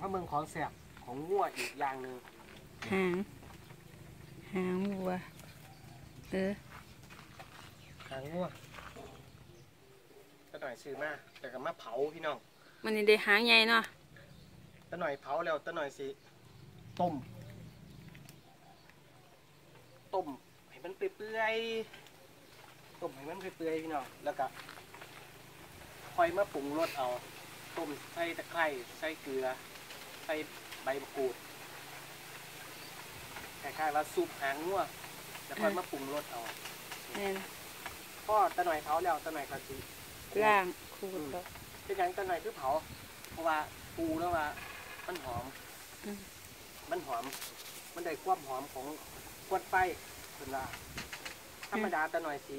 มาเมืองของแสบของงัวอีกอย่างหนึ่งหางหางวัวเออหางงัวตะหน่อยซื้อมาแต่ก็มาเผาพี่น้องมันนี่ได้หางใหญ่เนาะตะหน่อยเผาแล้วตะหน่อยสิต้มต้มให้มันเปื่อยๆต้มให้มันเปื่อยๆพี่น้องแล้วก็ค่อยมาปรุงรสเอาต้มใส่ตะไคร้ใส่เกลือใส่ใบมะกรูดคล้ายๆว่าซุปหางงัวแล้วค่อยมาปรุงรสเอาแม่นพ่อตะหน่อยเผาแล้วตะหน่อยก็สิล่างขูดแล้วเป็นหยังตะหน่อยคือเผา เพราะว่าปูแล้วว่า มันหอม อืมมันหอม มันได้ความหอมของควันไฟเป็นว่าธรรมดาตะหน่อยสิ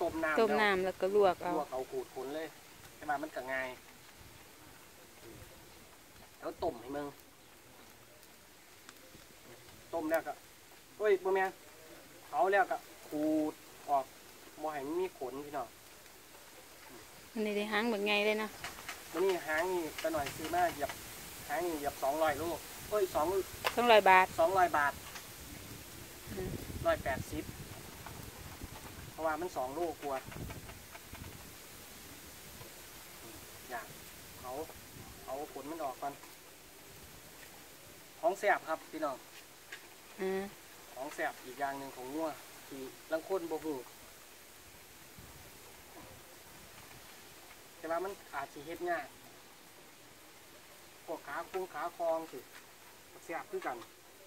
ต้มน้ำต้มแล้วน้ำแล้วก็ลวกเอา ลวกเอาขูดขนเลย แต่ว่ามันก็ง่าย แล้วต้มให้มึงต้มแล้วก็เฮ้ยบ่แม่นเผาแล้วก็ขูดออกบ่ให้มันมีขนพี่น้องมันนี่ได้หางแบบไงเลยเนาะวันนี้หางนี่ตะหน่อยซื้อมาเหยียบหางนี่เหยียบสองร้อยลูกเอ้ยสองต้องร้อยบาทสองร้อยบาทอืมร้อยแปดสิบเพราะว่ามันสองลูกกลัวอยากเอาเอาผลมันออกก่อน ของแสบครับพี่น้องอ่าของแสบอีกอย่างหนึ่งของงัวที่ลังคนบ่หูแต่ว่ามันอาจสิเฮ็ดง่ายพวกขาคุ้งขาคองสิแสบคือกัน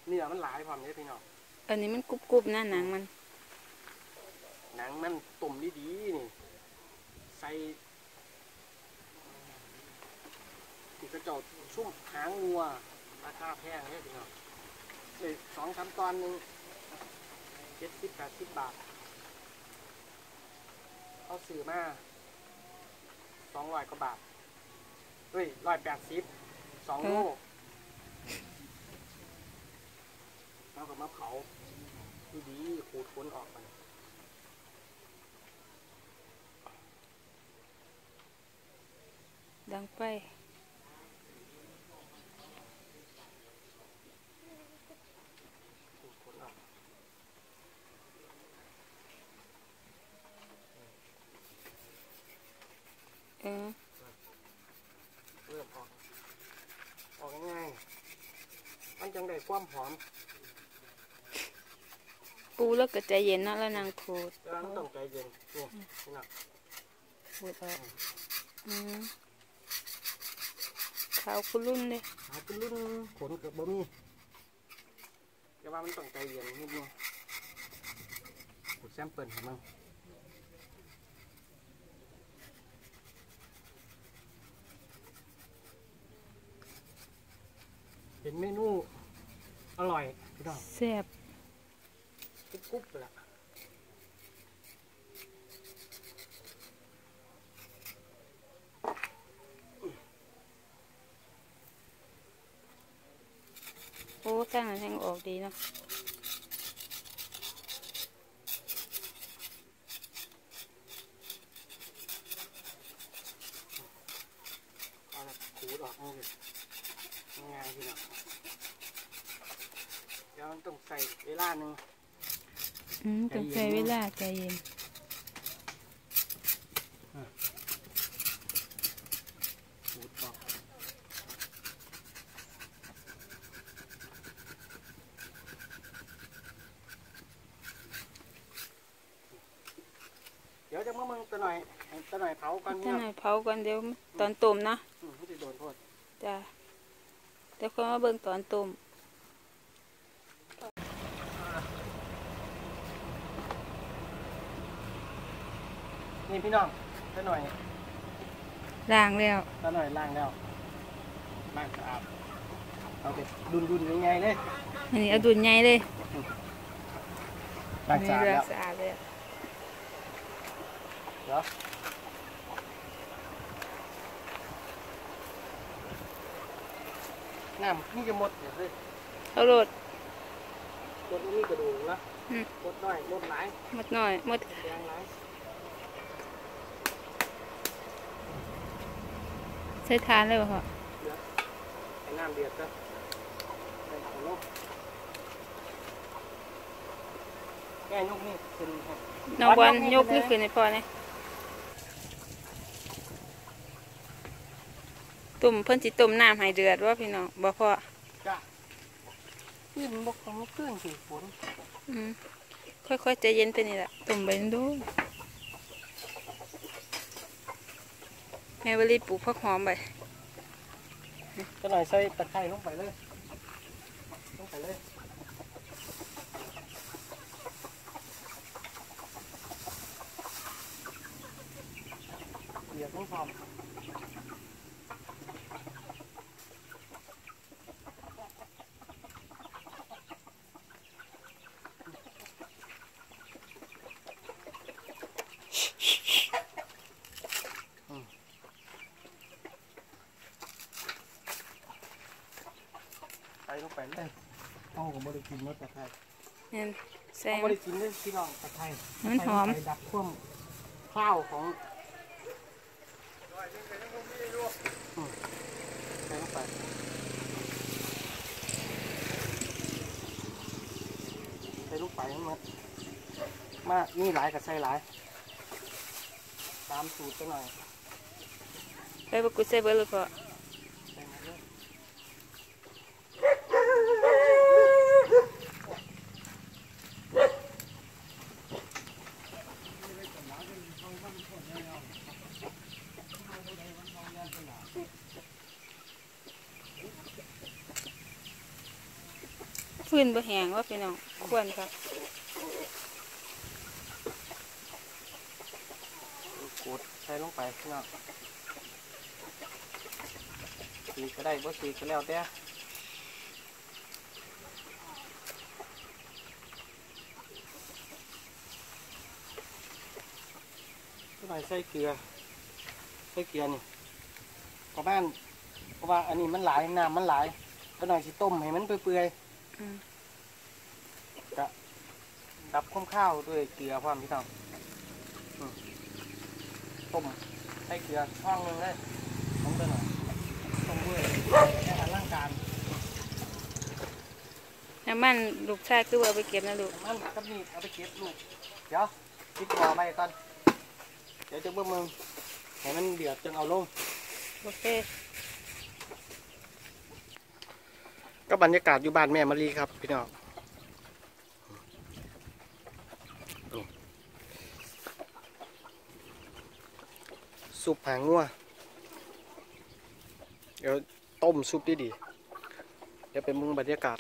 เนื้อมันหลายพร้อมเลยพี่น้องอันนี้มันกรุบกรุบๆนะหนังมัน หนังมันต้มดีๆนี่ใส่ที่กระเจาชุ่มหางงัว ราคาแพงเนี่ยพี่น้องเลยสองสามตอนหนึ่งเจ็ดสิบแปดสิบบาทเขาซื้อมาสองร้อยกว่าบาทเฮ้ยร้อยแปดสิบสองโลแล้วก็มาเผาดีๆขูดขนออกมันดังไป ขูดขนออก เออเริ่มออกออกง่ายๆมันจังได้ความหอมปูแล้วก็ใจเย็นเนาะแล้วนางขูดแต่ว่ามันต้องใจเย็นนี่นี่นะขูดออกอืมขาวคุรุ่นเลยหาเป็นรุ่นขนกับบะมี่แต่ว่ามันต้องใจเย็นนิดนึงขูดแซมเปิลให้มัน เป็นเมนูอร่อยพี่น้องแซ่บกรุบกรุบเลยล่ะโอ้สร้างอันแทงออกดีเนาะเอาละขูดออกเอาเลย ง่ายๆพี่น้องเดี๋ยวมันต้องใส่เวลาหนึ่งอืมต้องใช้เวลาใจเย็นขูดออกเดี๋ยวจะมาเมืองตะหน่อยให้ตะหน่อยเผาก่อนถ้าเนี่ย หน่อยเผาก่อนเดี๋ยวตอนต้มเนาะ อืมไม่ได้โดนโทษ จ้ะเดี๋ยวค่อยมาเบิ่งตอนต้มนี่พี่น้องตะหน่อยล้างแล้วตะหน่อยล้างแล้วล้างสะอาดเอาไปดุนดุนๆยังไงเลยอันนี้เอาดุนใหญ่เลยล้างอันสะนี้อาดล้าแล้วงสะอาดเลย เดี๋ยว น้ำนี่จะหมดเดี๋ยวเลยเอาโรดรถนี่กระดูกนะอืมรถน้อยรถหลายหมดหน่อยหมดแดงหลายใช้ทานเลยบ่พ่ออันำเดือดก็ใส่ของลูกแม่ยกนี่ขึ้นครับน้องบอลยกนี่ขึ้นให้พ่อเนี่ย ตุ่มเพิ่นสิต้มน้ำให้เดือดว่าพี่น้องบ่พ่อจ้ะขึ้นบกของขึ้นสิฝนอืมค่อยๆใจเย็นไปนี่แหละตุ่มไปดูแม่วลีปลูกผักหอมไปก็หน่อยใส่ตะไคร้ลงไปเลยลงไปเลย เดี๋ยวต้องทำใส่ลง ไปเลยเอาก็บริกินมื่อตะไคร้เนี่นแซเอางบริกินเลยพี่น้องตะไคร้มันหอมใส่ลงไปดับท่วมข้าวของอืมใส่ลงไปใส่ลูกไปทั้หมดมานี่หลายกับใส่หลาย ตามสูตรไปหน่อย ไปบกุดใส่เบอร์เลยพ่อ ใส่มาเลย ฟื้น บ่แหงว่าพี่น้องควรครับกดใส่ลงไปพี่น้องสีก็ได้บ่สีก็แล้วแต่ก็หน่อยใส่เกลือใส่เกลือนี่ประมาณเพราะว่าอันนี้มันหลายน้ำมันหลายก็หน่อยสิต้มให้มันเปื่อยอืมๆกะ ดับข้มข้าวด้วยเกลือพร้อมพี่น้องอืมต้มใส่เกลือช่องหนึงเลยต้มไปหน่อยต้มด้วยแค่ร่างการน้ำมันลูกชายคือว่าเอาไปเก็บนะลูกมันกับนี่เอาไปเก็บลูกเดี๋ยวคิดรอไปก่อนเดี๋ยวจะเบิ่งมึงให้มันเดือดจนเอาลงโอเคก็บรรยากาศอยู่บ้านแม่มารีครับพี่น้อง ซุปหางงัวเดี๋ยวต้มซุปดีดีเดี๋ยวไปมุงบรรยากาศ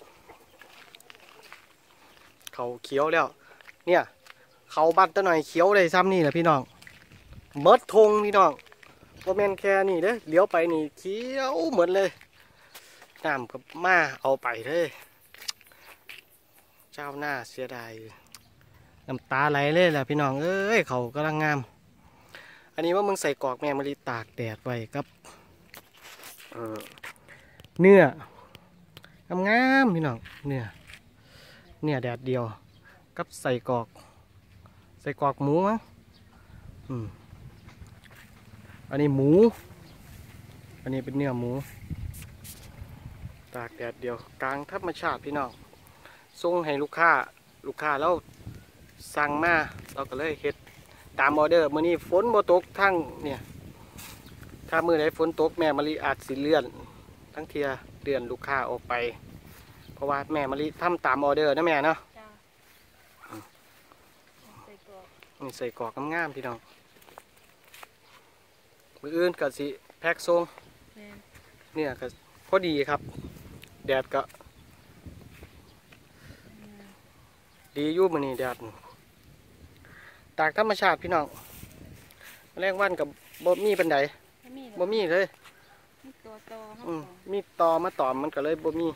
เขาเขียวแล้ว เนี่ย เขาบ้านตะหน่อยเขียวเลยซ้ำนี่แหละพี่น้องเมดทงพี่น้องว่าแมนแค่นี่เด้อเลี้ยวไปนี่เขียวเหมือนเลยน้ำกับมาเอาไปเลยเจ้าหน้าเสียดายน้ำตาไหลเลยแหละพี่น้องเอ้ยเขากำลังงาม อันนี้ว่ามึงใส่กอกแม่มะลิตากแดดไว้ครับเออเนื้องามๆพี่น้องเนื้อเนื้อแดดเดียวกับใส่กอก ใส่กอกหมูมั้งอันนี้หมู อันนี้เป็นเนื้อหมู ตากแดดเดียวกลางธรรมชาติพี่น้องส่งให้ลูกค้า ลูกค้าแล้วสั่งมาเราก็เลยเฮ็ด ตามออเดอร์มื้อนี้ฝนบ่ตกทั้งเนี่ยถ้ามื้อใดฝนตกแม่มะลิอาจสิเลื่อน ทั้งเทียเลื่อนลูกค้าออกไป เพราะว่าแม่มะลิทำตามออเดอร์นะแม่เนาะจ้าใส่กรอกนี่ใส่กรอกงามๆพี่น้องมื้ออื่นก็สิแพ็คส่งแม่นเนี่ยก็พอดีครับ แดดก็ ดีอยู่มื้อนี้แดด ตากธรรมชาติพี่น้องแมลงวันกับบ่มีปันใดไม่มีบ่มีเลยมีตัวโตมาอืมก่อนมีตอมาตอมมันก็เลยบ่มี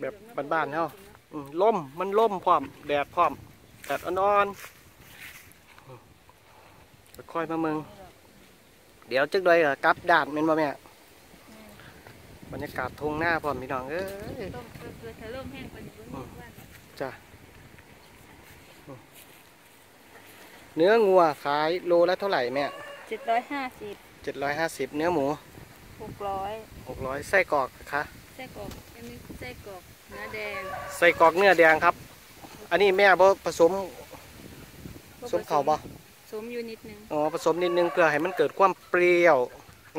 แบบบ้านๆเฮาอืมล่มมันล่มพร้อมแดดพร้อมแดดอ่อนๆอืมค่อยๆมาเมืองเดี๋ยวจึกเลยกลับด่านแม่นบ่แม่บรรยากาศทงหน้าพร้อมพี่น้องเอ้ย จ้ะเนื้องัวขายโลละเท่าไหร่แม่เจ็ดร้อยห้าสิบเจ็ดร้อยห้าสิบเนื้อหมูหกร้อยหกร้อยไส้กรอกคะไส้กรอกอันนี้ไส้กรอกเนื้อแดงไส้กรอกเนื้อแดงครับ อันนี้แม่บ่ผสมผสมข้าวบ่ผสมอยู่นิดนึงอ๋อผสมนิดนึงเพื่อให้มันเกิดความเปรี้ยว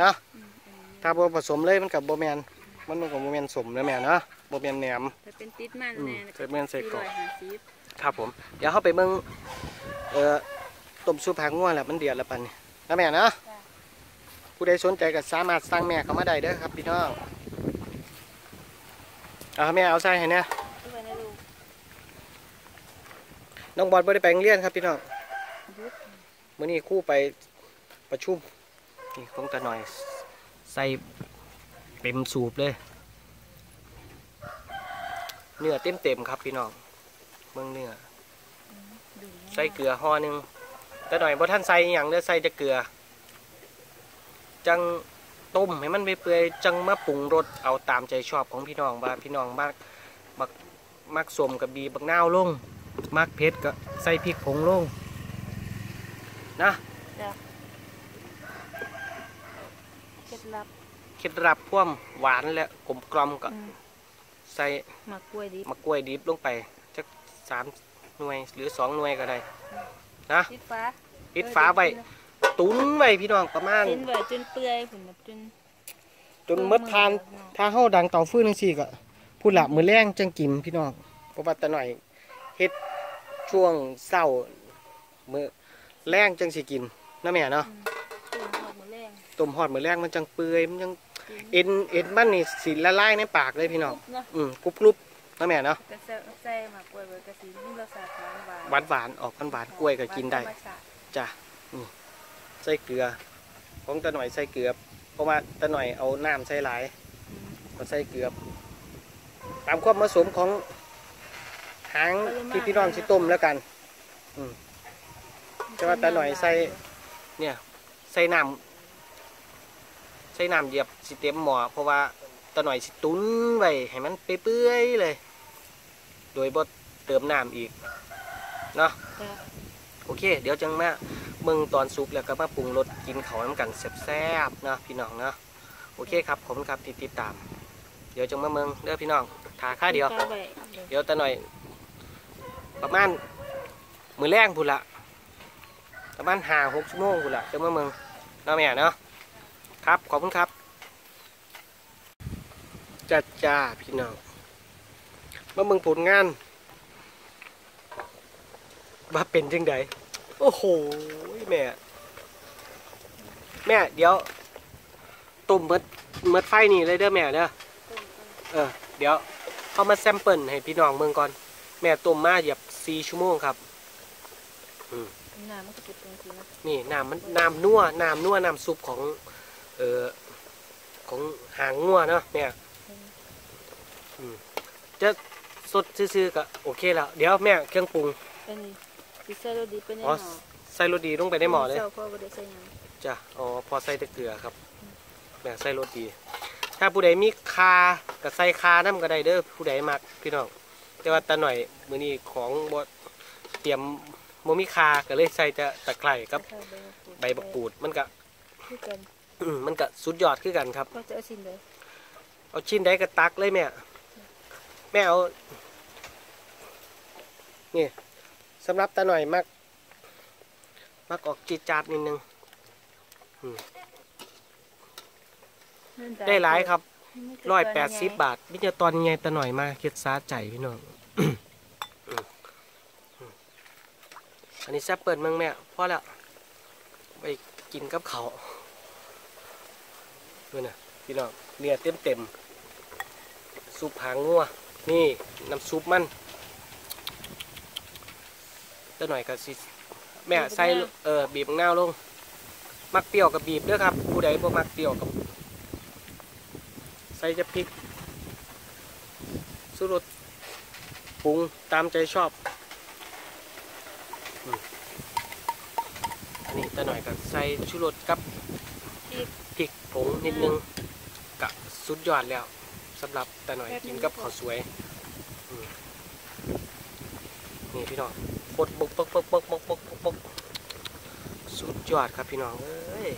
นะอืมอันนี้ถ้าบ่ผสมเลยมันกับบ่แมนมันมันกับบ่แมนสมนะแม่เนาะบ่แมนแหนมถ้า เป็นติดมันอืมแน่เกิดแม่นไส้กรอกสี่ร้อยห้าสิบครับผม เดี๋ยวเข้าไปเบิ่งเอ่อต้มซุปหางง่วแหละมันเดือดแล้วปันนี่นะแม่เนาะจ้ะผู้ใดสนใจก็สามารถสั่งแม่เข้ามาได้เด้อครับพี่น้องเอาแม่เอาใส่ให้เนี่ยที่ไว้นะลูกน้องบอลบ่ได้ไปโรงเรียนครับพี่น้องยุบมื่อนี้ครู่ไปประชุมนี่คงตะหน่อย ใส่เต็มสูบเลย เนื้อเต็มเต็มๆครับพี่น้องเมืองเนื้อดูนะใส่เกลือห่อหนึงตะหน่อยบ่ท่านใส่อหย่างเด้อใส่แต่เกลือ จังต้มให้มันไปเปื่อยๆจังมาปรุงรสเอาตามใจชอบของพี่น้องว่าพี่น้องมักมักมักสมกับบีบักนาวลงมักเผ็ดก็ใส่พริกผงลงนะจ้ะเคล็ดลับเคล็ดลับพ่วามหวานและกลมกลอมก็อืม ใส่หมักกล้วยดิบมะกล้วยดิบลงไปจักสามหน่วยหรือสองหน่วยก็ได้นะติดฟ้าปิดฝาไว้ตุนไว้พี่น้องประมาณกินไว้จนเปื่อยผุนแบบจนจนหมดทานถ้าเฮาดังเตาฟืนจังซี่ก็พูดละมื้อแรงจังกินพี่น้องเพราะว่าแต่หน่อยเฮ็ดช่วงเช้ามื้อแรงจังสิกินนะแม่เนาะตุ่มหอดหมูแรงต้มฮอดมื้อแรงมันจังเปื่อยมันจังกิน เอ็นเอ็นมันนี่สิละลายในปากเลยพี่น้องเนาะอืมกรุบๆนะแม่เนาะกระเซาะใส่หมักกล้วยไว้กระสีนี่รสชาติหวานหวานหวานๆออกหวานหวานๆกล้วยก็กินได้หวาธรรมชาติจ้ะนี่ใส่เกลือของตาหน่อยใส่เกลือเพราะว่าตาหน่อยเอาน้ำใส่หลายอืมก็ใส่เกลือตามความผสมของหางที่พี่น้องสิต้มแล้วกัน อืมแต่ว่าตาหน่อยใส่เนี่ยใส่น้ำ ใส่น้ำเหยียบสิเต็มหม้อเพราะว่าตาหน่อยสิตุ้นไว้ให้มันเปื่อยๆเลย โดยบ่เติมน้ำอีกเนาะจ้ะโอเค เดี๋ยวจังมาเมืองตอนซุปแล้วก็มาปรุงรสกินเขาวน้ำกันแซ่บๆเนาะพี่น้องเนาะโอเคครับผมครับที่ติดตาม เดี๋ยวจังมาเมืองเด้อพี่น้องทาค่าเดียวติฟ้าไว้เดี๋ยวเดี๋ยวแต่หน่อย ประมาณมือแรงพูนละประมาณห้าหกชั่วโมงพูนละจังมาเมืองเนาะแม่เนาะ ครับ ขอบคุณครับจ้าจ้าพี่น้องมาเมืองผลงานมาเป็นจังไดโอ้โหแม่ แม่ เดี๋ยวตุ่มเมดเมดไฟนี่เลยเด้อแม่เด้อต้มเออ เดี๋ยวเข้ามาแซมเปิลให้พี่น้องเมืองก่อน แม่ต้มมาเหยียบสี่ชั่วโมงครับๆน้ำมันก็จะเป็นสีนะนี่น้ำมันน้ำนัวน้ำนัวน้ำซุปของ เอ่อของหางงัวเนาะแม่อืมจะสดซื่อๆก็โอเคแล้ว เดี๋ยวแม่เครื่องปรุงอันนี้ดิใส่โรดีเป็นในหอ๋อม้อใส่รสดีลงไปในหม้อเลยเจ้าพ่อบ่ได้ใส่หยังจ้ะอ๋อพอใส่แต่เกลือครับแม่ใส่รสดี ถ้าผู้ใดมีคาก็ใส่คาน้ำก็ได้เด้อผู้ใดมักพี่น้องแต่ว่าตาหน่อยมื้อนี้ของบ่เตรียมบ่มีคาก็เลยใส่แต่ตะไคร้กับใส่ใบบักกูดมันก็คือกันอื มมันก็สุดยอดคือกันครับก็จะเอาสินเลยเอาชิ้นใดก็ตักเลยแม่ แม่เอา นี่สำหรับตาหน่อยมัก มักออกจีดจาดนิดนึง ได้หลายครับร้อยแปดสิบบาทมิจะตอนไงตาหน่อยมาเคิดซาใจพี่น้อง อันนี้แซ่บเปิดเมืองแม่พอแล้วไปกินกับเขาว ดูนะพี่น้องเนื้อเต็มเต็มๆซุปหางงัวนี่น้ำซุปมันตาหน่อยกับสิแม่ใส่เออบีบมะนาวลง มักเปรี้ยวกับบีบเด้อครับ ผู้ใดบ่มักเปรี้ยวกับ ใส่จะพริกสุรสปรุงตามใจชอบอืมอันนี้ตะหน่อยก็ใส่ชูรสกับพริก ผงนิดนึงกะสุดยอดแล้วสำหรับตะหน่อยกินกับข้าวสวยอืมนี่พี่น้องปดบกบกบกบกบกบกบกสุดยอดครับพี่น้องเอ้ย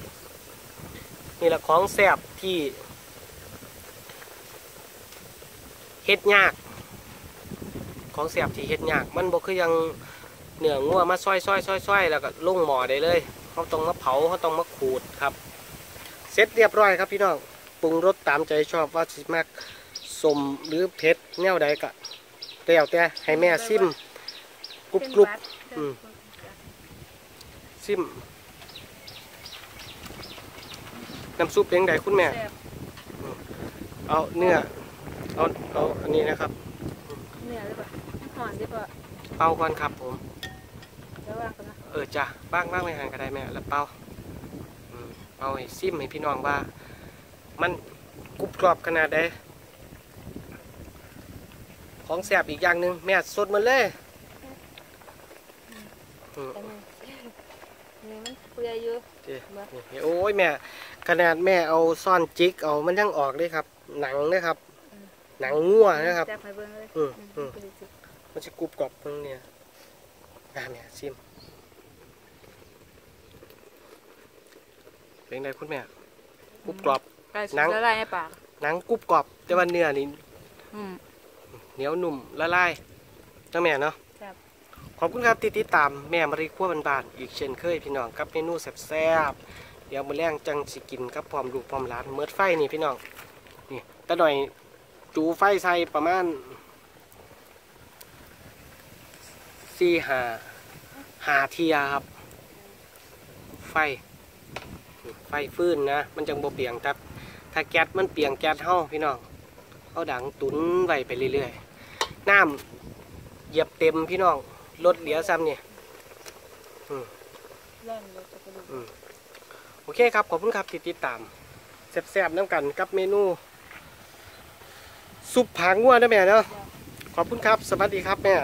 นี่แหละของแซ่บที่เฮ็ดยาก ของแซ่บที่เฮ็ดยาก มันบ่คือยังเนื้องัวมาซอยซอยซอยซอยแล้วก็ลงหม้อได้เลยเขาต้องมาเผาเขาต้องมาขูดครับ เสร็จเรียบร้อยครับพี่น้องปรุงรสตามใจชอบว่าสิมากสมหรือเผ็ดแนวใดก็แล้วแต่ให้แม่ซิมกรุบกรุบอืมซิมน้ำซุปเป็นไงคุณแม่แซ่บเอาเนื้อเอาเอาอันนี้นะครับ เนื้อเลยป่ะหอนได้ป่ะเป่าก่อนครับผมแล้วว่างกันนะเออจ้ะบ้างบ้างไม่ห่างก็ได้แม่แล้วเป่าอืม เป่าให้ซิมให้พี่น้องว่า มันกรุบกรอบขนาดใดของแสบอีกอย่างหนึ่งแม่สดหมันเลยอืมแต่มันนี่มันเปื่อยอยู่เจ๊นี่โอ้ยแม่ ขนาดแม่เอาซ่อนจิกเอามันยังออกเลยครับ หนังเลยครับ หนังงัวนะครับจับให้เบิ่งเลยอืมอืมเป็นสิมันจะกรุบกรอบตรงเนี้ยอะแม่ซิม เป็นไงคุณแม่กรุบกรอบไก่สุหนัดงละลายในปากหนังกรุบกรอบ แต่ว่าเนื้อนี่อืม เหนียวหนุ่มละลายจังแม่เนาะครับ ขอบคุณครับที่ติดตามแม่มารีขั้วบานๆอีกเช่นเคยพี่น้องกับเมนูแซ่บๆเดี๋ยวมื้อแรงจังสิกินกับพร้อมลูกพร้อมหลานเมิดไฟนี่พี่น้องนี่ตะหน่อยจูไฟใส่ประมาณสี่หาหาเทียครับ ไฟไฟฟื้นนะ มันจังบ่เปียงครับถ้าแก๊สมันเปียงแก๊สเฮาพี่น้องเอาดังตุนไว้ไปเรื่อยๆน้ำเหยียบเต็มพี่น้องรถเหลียซ้ำเนี่ยแล่นเลยจะกระดูกโอเคครับ ขอบคุณครับที่ติดตามแซ่บๆน้ำกันกับเมนู ซุปผางงัวนะแม่เนาะขอบคุณครับ สวัสดีครับแม่